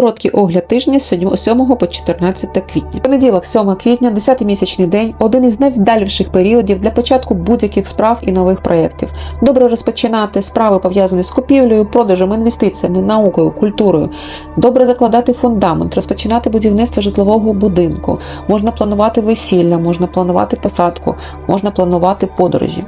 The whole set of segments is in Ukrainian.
Короткий огляд тижня з 7 по 14 квітня. Понеділок, 7 квітня, 10 місячний день, один із найвдаліших періодів для початку будь-яких справ і нових проєктів. Добре розпочинати справи пов'язані з купівлею, продажем, інвестиціями, наукою, культурою. Добре закладати фундамент, розпочинати будівництво житлового будинку. Можна планувати весілля, можна планувати посадку, можна планувати подорожі.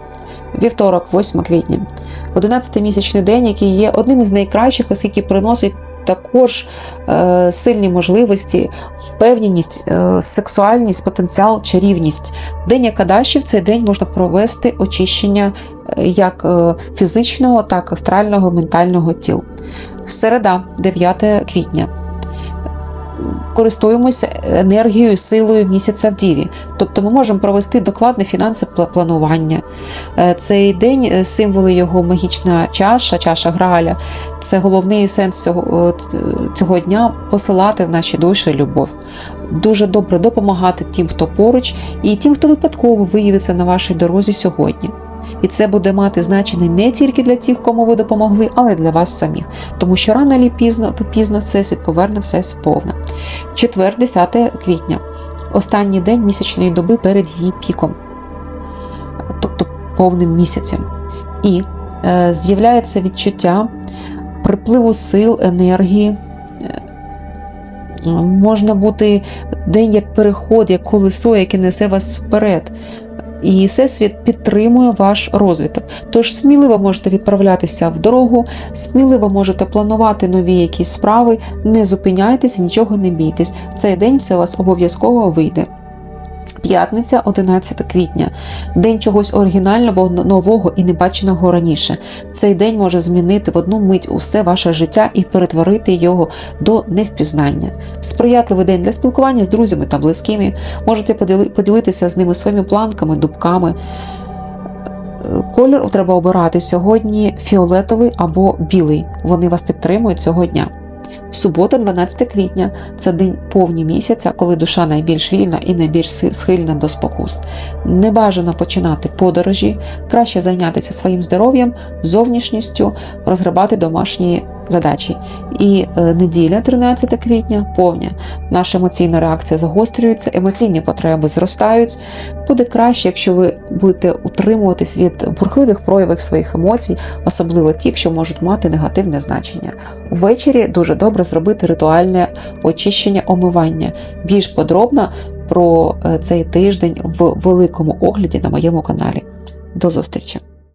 Вівторок, 8 квітня, 11 місячний день, який є одним із найкращих, оскільки приносить також е, сильні можливості, впевненість, е, сексуальність, потенціал, чарівність. День Якадаші в цей день можна провести очищення е, як е, фізичного, так і астрального, ментального тіл. Середа, 9 квітня. Користуємося енергією, силою місяця в Діві. Тобто ми можемо провести докладне фінансове планування. Е, Цей день е, символи його магічна чаша, чаша Грааля. Це головний сенс цього, цього дня посилати в наші душі любов. Дуже добре допомагати тим, хто поруч, і тим, хто випадково виявиться на вашій дорозі сьогодні. І це буде мати значення не тільки для тих, кому ви допомогли, але й для вас самих. Тому що рано пізно, пізно всесвіт поверне все сповна. Четвер, 10 квітня. Останній день місячної доби перед її піком, тобто повним місяцем. І е, з'являється відчуття припливу сил, енергії. Е, Можна бути день як переход, як колесо, яке несе вас вперед. І всесвіт підтримує ваш розвиток. Тож сміливо можете відправлятися в дорогу, сміливо можете планувати нові якісь справи, не зупиняйтесь, нічого не бійтесь. В цей день все у вас обов'язково вийде. П'ятниця, 11 квітня, день чогось оригінального, нового і небаченого раніше. Цей день може змінити в одну мить усе ваше життя і перетворити його до невпізнання. Сприятливий день для спілкування з друзями та близькими. Можете поділитися з ними своїми планками, дубками. Колір треба обирати сьогодні фіолетовий або білий. Вони вас підтримують цього дня. Субота, 12 квітня це день повні місяця, коли душа найбільш вільна і найбільш схильна до спокус. Не бажано починати подорожі, краще зайнятися своїм здоров'ям, зовнішністю, розгребати домашні задачі. І е, неділя, 13 квітня, повня. Наша емоційна реакція загострюється, емоційні потреби зростають. Буде краще, якщо ви будете утримуватись від бурхливих проявів своїх емоцій, особливо ті, що можуть мати негативне значення. Ввечері дуже добре зробити ритуальне очищення омивання. Більш подробно про е, цей тиждень в великому огляді на моєму каналі. До зустрічі!